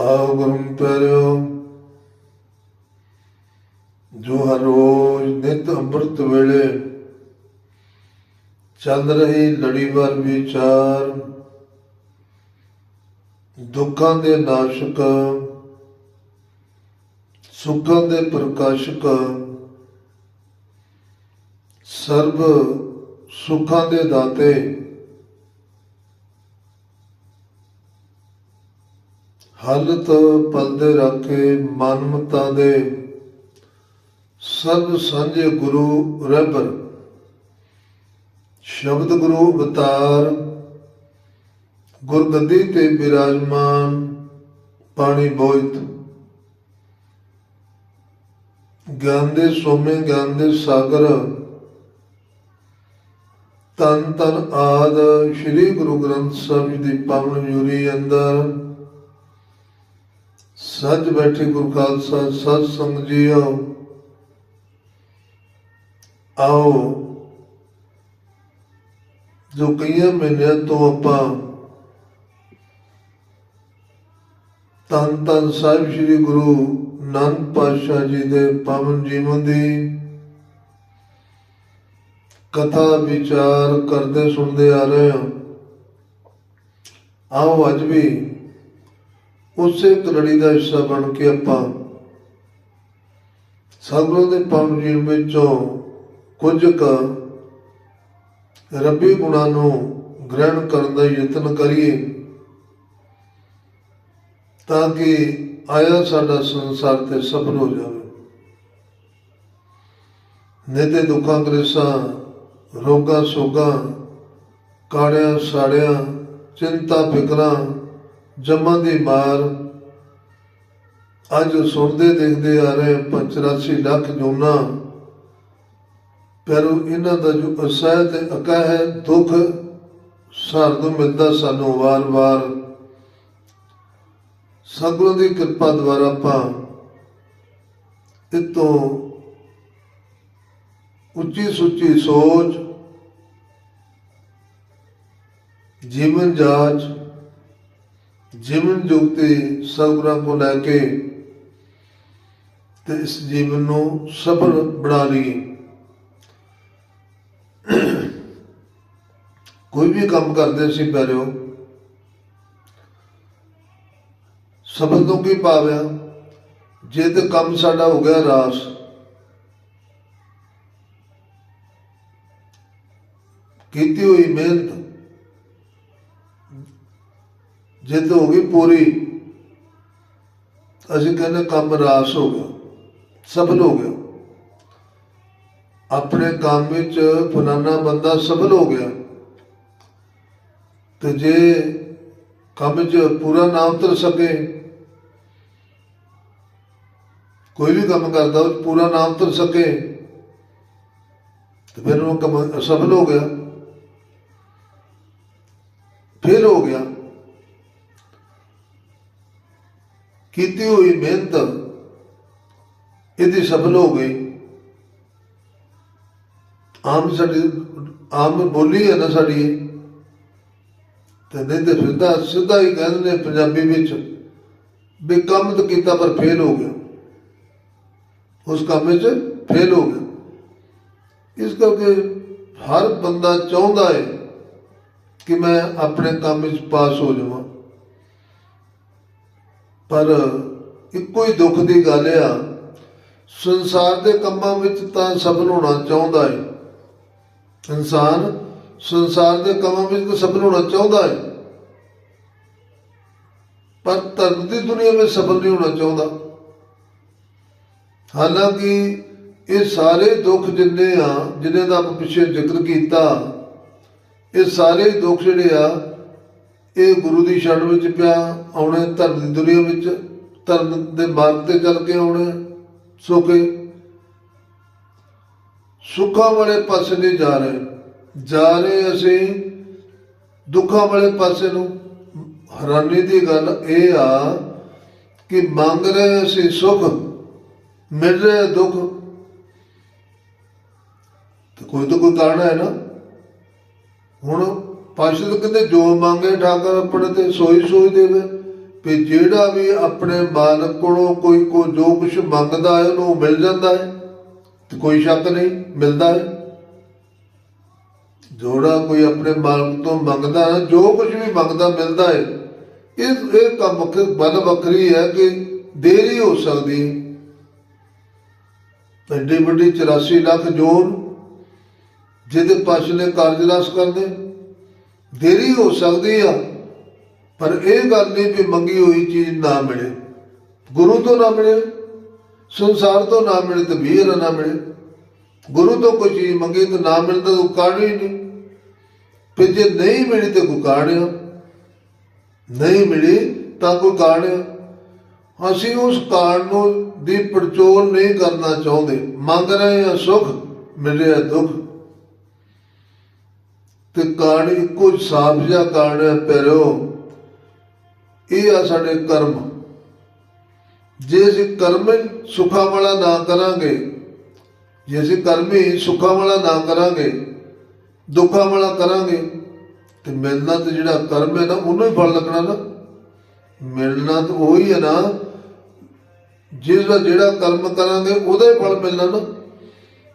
ਆਓ ਗੁਰੂ ਪਿਆਰਿਓ ਜੋ ਹਰ ਰੋਜ਼ ਨਿਤ ਅੰਮ੍ਰਿਤ ਵੇਲੇ ਚੱਲ ਰਹੀ ਲੜੀਵਾਰ ਵਿਚਾਰ। ਦੁੱਖਾਂ ਦੇ ਨਾਸ਼ਕ, ਸੁੱਖਾਂ ਦੇ ਪ੍ਰਕਾਸ਼ਕ। ਸਰਬ ਸੁੱਖਾਂ ਦੇ ਦਾਤੇ ਹਾਲਤ ਪਲਦੇ ਰੱਖੇ ਮਨਮਤਾ ਦੇ। ਸਰਬ ਸਾਂਝੇ ਗੁਰੂ ਰਹਿਬਰ। ਸ਼ਬਦ ਗੁਰੂ ਅਵਤਾਰ। ਗੁਰਗੱਦੀ ਤੇ ਬਿਰਾਜਮਾਨ ਪਾਣੀ ਬੋਇਤ। ਗਿਆਨ ਸੋਮੇ, ਗਿਆਨ ਸਾਗਰ। ਤਨ ਤਨ ਆਦ, ਸ੍ਰੀ ਗੁਰੂ ਗ੍ਰੰਥ ਸਾਹਿਬ ਜੀ ਦੀ ਪਾਵਨ ਜੁਰੀ ਅੰਦਰ। ਸੱਜ ਬੈਠੇ ਗੁਰੂ ਖਾਲਸਾ ਸਤ ਸੰਗ ਜੀਓ ਆਓ, ਜੋ ਕਈਆਂ ਮਹੀਨਿਆਂ ਤੋਂ ਆਪਾਂ ਤਨ ਤਨ ਸਾਹਿਬ ਸ੍ਰੀ ਗੁਰੂ ਨਾਨਕ ਪਾਤਸ਼ਾਹ ਜੀ ਦੇ ਪਾਵਨ ਜੀਵਨ ਦੀ ਕਥਾ, ਵਿਚਾਰ ਕਰਦੇ, ਸੁਣਦੇ ਆ ਰਹੇ ਹਾਂ। ਆਓ ਅੱਜ ਵੀ ਉਸੇ ਕਲੜੀ ਦਾ ਹਿੱਸਾ ਬਣ ਕੇ ਆਪਾਂ ਸਤਿਗੁਰਾਂ ਦੇ ਪਾਵਨ ਜੀਵਨ ਵਿੱਚੋਂ ਕੁਝ ਕ ਰੱਬੀ ਗੁਣਾਂ ਨੂੰ ਗ੍ਰਹਿਣ ਕਰਨ ਦਾ ਯਤਨ ਕਰੀਏ ਤਾਂ ਕਿ ਆਇਆ ਸਾਡਾ ਸੰਸਾਰ ਤੇ ਸਫਲ ਹੋ ਜਾਵੇ। ਨਿਤੇ ਦੁੱਖਾਂ, ਕਲੇਸ਼ਾਂ, ਰੋਗਾਂ, ਸੋਗਾਂ, ਕਾੜਿਆਂ, ਸਾੜਿਆਂ, ਚਿੰਤਾ, ਫਿਕਰਾਂ ਜੰਮਾਂ ਦੀ ਮਾਰ। ਅੱਜ ਸੁਣਦੇ ਦੇਖਦੇ ਆ ਰਹੇ 85 ਲੱਖ ਜੋਨਾ ਪਰ ਇਹਨਾਂ ਦਾ ਜੋ ਅਸਹਿ ਤੇ ਅਕਾ ਹੈ, ਦੁੱਖ ਸਾਨੂੰ ਮਿਲਦਾ ਸਾਨੂੰ ਵਾਰ-ਵਾਰ। ਸਤਿਗੁਰੂ ਦੀ ਕਿਰਪਾ ਦੁਆਰਾ ਆਪਾਂ ਇਤੋਂ ਉੱਚੀ ਸੁੱਚੀ ਸੋਚ, ਜੀਵਨ ਜਾਚ ਜੀਵਨ ਜੁਗਤੀ ਸਤਿਗੁਰਾਂ ਕੋ ਲੈ ਕੇ ਤੇ ਇਸ ਜੀਵਨ ਨੂੰ ਸਫਲ ਬਣਾ ਲਈਏ। ਕੋਈ ਵੀ ਕੰਮ ਕਰਦੇ ਸੀ ਪਿਆਰਿਓ ਸਬਦ ਤੋਂ ਕੀ ਪਾਵਿਆ ਜੇ ਤੇ ਕੰਮ ਸਾਡਾ ਹੋ ਗਿਆ ਰਾਸ, ਕੀਤੀ ਹੋਈ ਮਿਹਨਤ ਜੇ ਹੋ ਗਈ ਪੂਰੀ। ਅਸੀਂ ਕਹਿੰਦੇ ਕੰਮ ਰਾਸ ਹੋ ਗਿਆ ਸਫਲ ਹੋ ਗਿਆ। ਆਪਣੇ ਕੰਮ ਵਿੱਚ ਫਲਾਨਾ ਬੰਦਾ ਸਫਲ ਹੋ ਗਿਆ। ਤੇ ਜੇ ਕੰਮ 'ਚ ਪੂਰਾ ਨਾ ਉਤਰ ਸਕੇ, ਕੋਈ ਵੀ ਕੰਮ ਕਰਦਾ ਉਹ ਪੂਰਾ ਨਾ ਉਤਰ ਸਕੇ, ਤੇ ਫਿਰ ਉਹ ਕੰਮ ਅਸਫਲ ਹੋ ਗਿਆ। ਫੇਲ ਹੋ ਗਿਆ। ਕੀਤੀ ਹੋਈ ਮਿਹਨਤ ਇਹਦੀ ਸਫਲ ਹੋ ਗਈ। ਆਮ ਸਾਡੀ, ਆਮ ਬੋਲੀ ਹੈ ਨਾ ਸਾਡੀ। ਇਹ। ਤੇ ਨਹੀਂ ਤੇ ਸਿੱਧਾ ਸਿੱਧਾ ਹੀ ਕਹਿੰਦੇ ਨੇ ਪੰਜਾਬੀ ਵਿੱਚ ਵੀ ਕੰਮ ਤਾਂ ਕੀਤਾ ਪਰ ਫੇਲ ਹੋ ਗਿਆ। ਉਸ ਕੰਮ ਵਿੱਚ ਫੇਲ ਹੋ ਗਿਆ। ਇਸ ਕਰਕੇ ਹਰ ਬੰਦਾ ਚਾਹੁੰਦਾ ਹੈ ਕਿ ਮੈਂ ਆਪਣੇ ਕੰਮ ਵਿੱਚ ਪਾਸ ਹੋ ਜਾਵਾਂ। ਪਰ ਇੱਕੋ ਹੀ ਦੁੱਖ ਦੀ ਗੱਲ ਆ, ਸੰਸਾਰ ਦੇ ਕੰਮਾਂ ਵਿੱਚ ਤਾਂ ਸਫਲ ਹੋਣਾ ਚਾਹੁੰਦਾ ਹੈ ਇਨਸਾਨ ਸੰਸਾਰ ਦੇ ਕੰਮਾਂ ਵਿੱਚ ਤਾਂ ਸਫਲ ਹੋਣਾ ਚਾਹੁੰਦਾ ਹੈ ਪਰ ਧਰਮ ਦੀ ਦੁਨੀਆ ਵਿੱਚ ਸਫਲ ਨਹੀਂ ਹੋਣਾ ਚਾਹੁੰਦਾ। ਹਾਲਾਂਕਿ ਇਹ ਸਾਰੇ ਦੁੱਖ ਜਿੰਨੇ ਆ ਜਿਨ੍ਹਾਂ ਦਾ ਆਪਾਂ ਪਿੱਛੇ ਜ਼ਿਕਰ ਕੀਤਾ, ਇਹ ਸਾਰੇ ਦੁੱਖ ਜਿਹੜੇ ਆ ਇਹ ਗੁਰੂ ਦੀ ਸ਼ਰਨ ਵਿੱਚ ਪਿਆ, ਆਉਣਾ ਧਰਮ ਦੀ ਦੁਨੀਆ ਵਿੱਚ। ਧਰਮ ਦੇ ਮਾਰਗ ਤੇ ਚੱਲ ਕੇ ਆਉਣੇ ਸੁਖੇ। ਸੁੱਖਾਂ ਵਾਲੇ ਪਾਸੇ ਨਹੀਂ ਜਾ ਰਹੇ। ਜਾ ਰਹੇ ਅਸੀਂ ਦੁੱਖਾਂ ਵਾਲੇ ਪਾਸੇ ਨੂੰ। ਹੈਰਾਨੀ ਦੀ ਗੱਲ ਇਹ ਆ ਕਿ ਮੰਗ ਰਹੇ ਅਸੀਂ ਸੁਖ, ਮਿਲ ਰਿਹਾ ਦੁੱਖ। ਤੇ ਕੋਈ ਤਾਂ ਕੋਈ ਕਾਰਨ ਹੈ ਨਾ। ਹੁਣ ਪਾਸ਼ਾ ਕਹਿੰਦੇ, ਜੋ ਮੰਗੇ ਠਾਕਰ ਆਪਣੇ ਤੇ ਸੋਈ ਸੋਈ ਦੇਵੇ। ਵੀ ਜਿਹੜਾ ਵੀ ਆਪਣੇ ਮਾਲਕ ਕੋਲੋਂ ਕੋਈ ਕੋ ਜੋ ਕੁਝ ਮੰਗਦਾ ਹੈ, ਉਹਨੂੰ ਮਿਲ ਜਾਂਦਾ ਹੈ। ਤੇ ਕੋਈ ਸ਼ੱਕ ਨਹੀਂ, ਮਿਲਦਾ ਹੈ। ਜਿਹੜਾ ਕੋਈ ਆਪਣੇ ਮਾਲਕ ਤੋਂ ਮੰਗਦਾ ਹੈ, ਜੋ ਕੁਝ ਵੀ ਮੰਗਦਾ, ਮਿਲਦਾ ਹੈ। ਇਹ ਇਹ ਕੰਮ ਵੱਖ- ਗੱਲ ਵੱਖਰੀ ਹੈ ਕਿ ਦੇਰੀ ਹੋ ਸਕਦੀ ਹੈ। ਐਡੀ ਵੱਡੀ 84 ਲੱਖ ਜੋਨ ਜਿਹਦੇ ਪਾਸ਼ ਨੇ ਕਾਰਜ ਰਸ ਕਰਦੇ ਦੇਰੀ ਹੋ ਸਕਦੀ ਆ, ਪਰ ਇਹ ਗੱਲ ਨਹੀਂ ਵੀ ਮੰਗੀ ਹੋਈ ਚੀਜ਼ ਨਾ ਮਿਲੇ। ਗੁਰੂ ਤੋਂ ਨਾ ਮਿਲੇ, ਸੰਸਾਰ ਤੋਂ ਨਾ ਮਿਲੇ ਤੇ ਵੀਰ ਨਾ ਮਿਲੇ। ਗੁਰੂ ਤੋਂ ਕੋਈ ਚੀਜ਼ ਮੰਗੀ ਤਾਂ ਨਾ ਮਿਲਦਾ ਤਾਂ ਕਾਰਨ ਹੀ ਨਹੀਂ। ਫਿਰ ਜੇ ਨਹੀਂ ਮਿਲੀ ਤੇ ਕੋਈ ਕਾਰਨ ਆ। ਨਹੀਂ ਮਿਲੀ ਤਾਂ ਕੋਈ ਕਾਰਨ ਆ। ਅਸੀਂ ਉਸ ਕਾਣ ਨੂੰ ਦੀ ਪੜਚੋਲ ਨਹੀਂ ਕਰਨਾ ਚਾਹੁੰਦੇ। ਮੰਗ ਰਹੇ ਹਾਂ ਸੁਖ, ਮਿਲਿਆ ਦੁੱਖ। ਤੇ ਕਾਰਨ ਇੱਕੋ ਸਾਫ਼ ਜਿਹਾ ਕਾਰਨ ਹੈ ਪਿਆਰੋ, ਇਹ ਆ ਸਾਡੇ ਕਰਮ। ਜੇ ਅਸੀਂ ਕਰਮ ਸੁਖਾਂ ਵਾਲਾ ਨਾ ਕਰਾਂਗੇ, ਜੇ ਅਸੀਂ ਕਰਮ ਹੀ ਸੁਖਾਂ ਵਾਲਾ ਨਾ ਕਰਾਂਗੇ, ਦੁੱਖਾਂ ਵਾਲਾ ਕਰਾਂਗੇ, ਤੇ ਮਿਲਣਾ ਤੇ ਜਿਹੜਾ ਕਰਮ ਹੈ ਨਾ, ਉਹਨੂੰ ਹੀ ਫਲ ਲੱਗਣਾ ਨਾ। ਮਿਲਣਾ ਤਾਂ ਉਹੀ ਹੈ ਨਾ, ਜਿਸ ਦਾ ਜਿਹੜਾ ਕਰਮ ਕਰਾਂਗੇ, ਉਹਦਾ ਹੀ ਫਲ ਮਿਲਣਾ ਨਾ।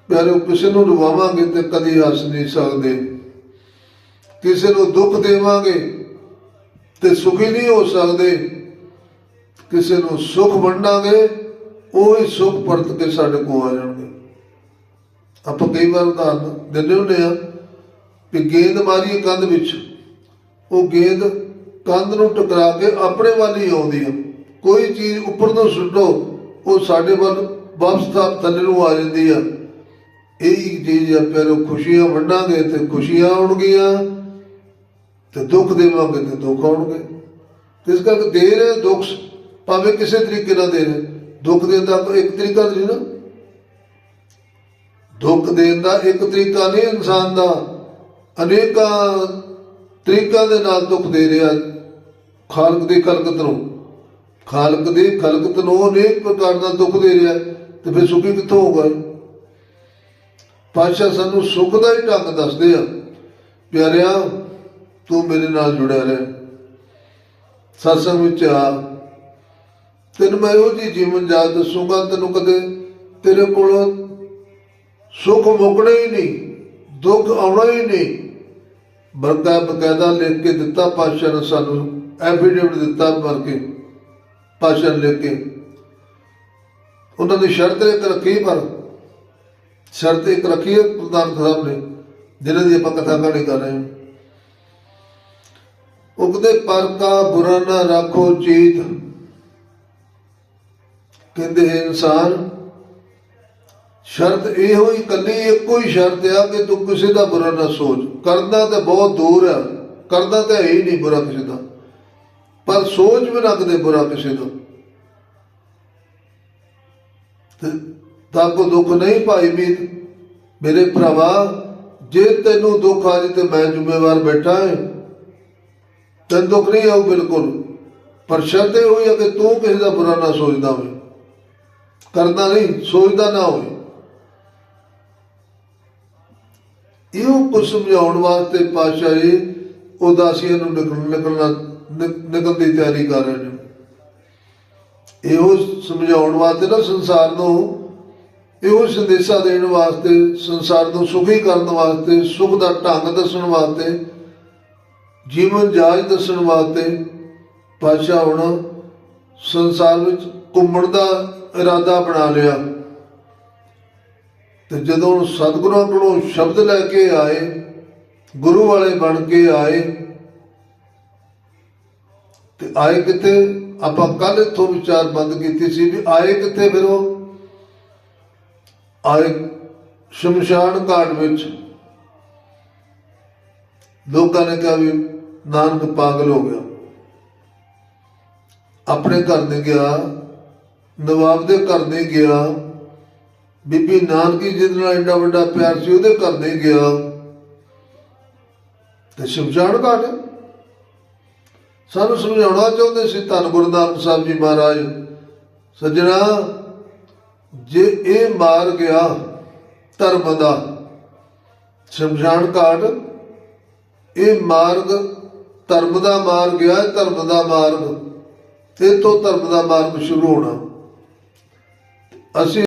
ਪਿਆਰੋ, ਕਿਸੇ ਨੂੰ ਰਵਾਵਾਂਗੇ ਤੇ ਕਦੀ ਹੱਸ ਨਹੀਂ ਸਕਦੇ। ਕਿਸੇ ਨੂੰ ਦੁੱਖ ਦੇਵਾਂਗੇ ਤੇ ਸੁਖੀ ਨਹੀਂ ਹੋ ਸਕਦੇ, ਕਿਸੇ ਨੂੰ ਸੁਖ ਵੰਡਾਂਗੇ, ਉਹ ਹੀ ਸੁਖ ਪਰਤ ਕੇ ਸਾਡੇ ਕੋਲ ਆ ਜਾਣਗੇ। ਆਪਾਂ ਕਈ ਵਾਰ ਉਦਾਹਰਨ ਦਿੰਦੇ ਹੁੰਦੇ ਆ ਕਿ ਗੇਂਦ ਮਾਰੀ ਕੰਧ ਵਿੱਚ, ਉਹ ਗੇਂਦ ਕੰਧ ਨੂੰ ਟਕਰਾ ਕੇ ਆਪਣੇ ਵੱਲ ਹੀ ਆਉਂਦੀ ਆ। ਕੋਈ ਚੀਜ਼ ਉੱਪਰ ਤੋਂ ਸੁੱਟੋ, ਉਹ ਸਾਡੇ ਵੱਲ ਵਾਪਸ ਤਾਂ ਥੱਲੇ ਨੂੰ ਆ ਜਾਂਦੀ ਆ। ਇਹ ਚੀਜ਼ ਆ ਪਿਆਰੋ ਖੁਸ਼ੀਆਂ ਵੰਡਾਂਗੇ ਤੇ ਖੁਸ਼ੀਆਂ ਆਉਣਗੀਆਂ। ਤੇ ਦੁੱਖ ਦੇਵਾਂਗੇ ਤੇ ਦੁੱਖ ਆਉਣਗੇ। ਇਸ ਕਰਕੇ ਦੇ ਰਹੇ ਦੁੱਖ, ਭਾਵੇਂ ਕਿਸੇ ਤਰੀਕੇ ਨਾਲ ਦੇ ਰਹੇ। ਦੁੱਖ ਦੇਣ ਦਾ ਕੋਈ ਇੱਕ ਤਰੀਕਾ ਨਹੀਂ ਨਾ। ਦੁੱਖ ਦੇਣ ਦਾ ਇੱਕ ਤਰੀਕਾ ਨਹੀਂ ਇਨਸਾਨ ਦਾ। ਅਨੇਕਾਂ ਤਰੀਕਾਂ ਦੇ ਨਾਲ ਦੁੱਖ ਦੇ ਰਿਹਾ। ਖਾਲਕ ਦੀ ਖਲਕਤ ਨੂੰ। ਖਾਲਕ ਦੀ ਖਲਕਤ ਨੂੰ ਅਨੇਕ ਪ੍ਰਕਾਰ ਦਾ ਦੁੱਖ ਦੇ ਰਿਹਾ। ਤੇ ਫਿਰ ਸੁਖੀ ਕਿੱਥੋਂ ਹੋਊਗਾ ਇਹ? ਪਾਤਸ਼ਾਹ ਸਾਨੂੰ ਸੁੱਖ ਦਾ ਹੀ ਢੰਗ ਦੱਸਦੇ ਆ। ਪਿਆਰਿਆ ਤੂੰ ਮੇਰੇ ਨਾਲ ਜੁੜਿਆ ਰਹਿ। ਸਤਸੰਗ ਵਿੱਚ ਆ। ਤੈਨੂੰ ਮੈਂ ਇਹੋ ਜੀ ਜੀਵਨ ਜਾਚ ਦੱਸੂਗਾ, ਤੈਨੂੰ ਕਦੇ ਤੇਰੇ ਕੋਲ ਸੁੱਖ ਮੁੱਕਣਾ ਹੀ ਨਹੀਂ, ਦੁੱਖ ਆਉਣਾ ਹੀ ਨਹੀਂ। ਬਰਕਾ ਬਕਾਇਦਾ ਲਿਖ ਕੇ ਦਿੱਤਾ ਪਾਤਸ਼ਾਹ ਨੇ ਸਾਨੂੰ, ਐਫੀਡੇਵਿਟ ਦਿੱਤਾ ਭਰ ਕੇ, ਪਾਤਸ਼ਾਹ ਲਿਖ ਕੇ। ਉਹਨਾਂ ਦੀ ਸ਼ਰਤ ਇੱਕ ਰੱਖੀ ਪਰ, ਸ਼ਰਤ ਇੱਕ ਰੱਖੀ ਪ੍ਰਧਾਨ ਸਾਹਿਬ ਨੇ, ਜਿਹਨਾਂ ਦੀ ਆਪਾਂ ਕਥਾ ਕਹਾਣੀ ਕਰ ਰਹੇ ਹਾਂ। ਉਗਦੇ ਪਰ ਕਾ ਬੁਰਾ ਨਾ ਰੱਖੋ ਚੀਤ। ਕਹਿੰਦੇ ਇਨਸਾਨ, ਸ਼ਰਤ ਇਹੋ ਹੀ ਕੱਲੀ ਇੱਕੋ ਹੀ ਸ਼ਰਤ ਆ ਕਿ ਤੂੰ ਕਿਸੇ ਦਾ ਬੁਰਾ ਨਾ ਸੋਚ। ਕਰਦਾ ਤੇ ਬਹੁਤ ਦੂਰ ਆ, ਕਰਦਾ ਤਾਂ ਹੈ ਹੀ ਨਹੀਂ ਬੁਰਾ ਕਿਸੇ ਦਾ। ਪਰ ਸੋਚ ਵੀ ਨਾ ਕਦੇ ਬੁਰਾ ਕਿਸੇ ਦਾ। ਤਾਂ ਕੋ ਦੁੱਖ ਨਹੀਂ ਭਾਈ ਮੀਤ। ਮੇਰੇ ਭਰਾਵਾ, ਜੇ ਤੈਨੂੰ ਦੁੱਖ ਆ ਜੇ ਤੇ ਮੈਂ ਜ਼ਿੰਮੇਵਾਰ ਬੈਠਾ ਹਾਂ। ਤੈਨੂੰ ਦੁੱਖ ਨਹੀਂ ਆਉ ਬਿਲਕੁਲ, ਪਰ ਸ਼ਰਤ ਇਹ ਹੋਈ ਹੈ ਕਿ ਤੂੰ ਕਿਸੇ ਦਾ ਬੁਰਾ ਨਾ ਸੋਚਦਾ ਹੋਵੇ। ਕਰਦਾ ਨਹੀਂ, ਸੋਚਦਾ ਨਾ ਹੋਵੇ। ਇਹੋ ਕੁਝ ਸਮਝਾਉਣ ਵਾਸਤੇ ਪਾਤਸ਼ਾਹ ਜੀ ਉਦਾਸੀਆਂ ਨੂੰ ਨਿਕਲ ਨਿਕਲਣਾ ਨਿਕ- ਨਿਕਲਣ ਦੀ ਤਿਆਰੀ ਕਰ ਰਹੇ ਨੇ। ਇਹੋ ਸਮਝਾਉਣ ਵਾਸਤੇ ਨਾ ਸੰਸਾਰ ਨੂੰ, ਇਹੋ ਸੰਦੇਸ਼ਾ ਦੇਣ ਵਾਸਤੇ, ਸੰਸਾਰ ਨੂੰ ਸੁਖੀ ਕਰਨ ਵਾਸਤੇ, ਸੁਖ ਦਾ ਢੰਗ ਦੱਸਣ ਵਾਸਤੇ ਜੀਵਨ ਜਾਚ ਦੱਸਣ ਵਾਸਤੇ ਪਾਤਸ਼ਾਹ ਹੁਣ ਸੰਸਾਰ ਵਿੱਚ ਘੁੰਮਣ ਦਾ ਇਰਾਦਾ ਬਣਾ ਲਿਆ। ਤੇ ਜਦੋਂ ਸਤਿਗੁਰਾਂ ਕੋਲੋਂ ਸ਼ਬਦ ਲੈ ਕੇ ਆਏ, ਗੁਰੂ ਵਾਲੇ ਬਣ ਕੇ ਆਏ, ਤੇ ਆਏ ਕਿਤੇ ਆਪਾਂ ਕੱਲ ਇਥੋਂ ਵਿਚਾਰ ਬੰਦ ਕੀਤੀ ਸੀ ਵੀ ਆਏ ਕਿੱਥੇ ਫਿਰ ਉਹ? ਆਏ ਸ਼ਮਸ਼ਾਨ ਘਾਟ ਵਿੱਚ। ਲੋਕਾਂ ਨੇ ਕਿਹਾ ਵੀ ਨਾਨਕ ਪਾਗਲ ਹੋ ਗਿਆ। ਆਪਣੇ ਘਰ ਨਹੀਂ ਗਿਆ, ਨਵਾਬ ਦੇ ਘਰ ਨਹੀਂ ਗਿਆ, ਬੀਬੀ ਨਾਨਕੀ ਜਿਹਦੇ ਨਾਲ ਇੰਨਾ ਵੱਡਾ ਪਿਆਰ ਸੀ ਉਹਦੇ ਘਰ ਨਹੀਂ ਗਿਆ। ਤੇ ਸ਼ਮਸ਼ਾਨ ਘਾਟ ਸਾਨੂੰ ਸਮਝਾਉਣਾ ਚਾਹੁੰਦੇ ਸੀ ਧੰਨ ਗੁਰੂ ਨਾਨਕ ਸਾਹਿਬ ਜੀ ਮਹਾਰਾਜ, ਸੱਜਣਾ, ਜੇ ਇਹ ਮਾਰ ਗਿਆ ਧਰਮ ਦਾ, ਸ਼ਮਸ਼ਾਨ ਘਾਟ, ਇਹ ਮਾਰਗ ਧਰਮ ਦਾ ਮਾਰਗ ਗਿਆ ਧਰਮ ਦਾ ਮਾਰਗ ਤੇ ਤੋਂ ਧਰਮ ਦਾ ਮਾਰਗ ਸ਼ੁਰੂ ਹੋਣਾ। ਅਸੀਂ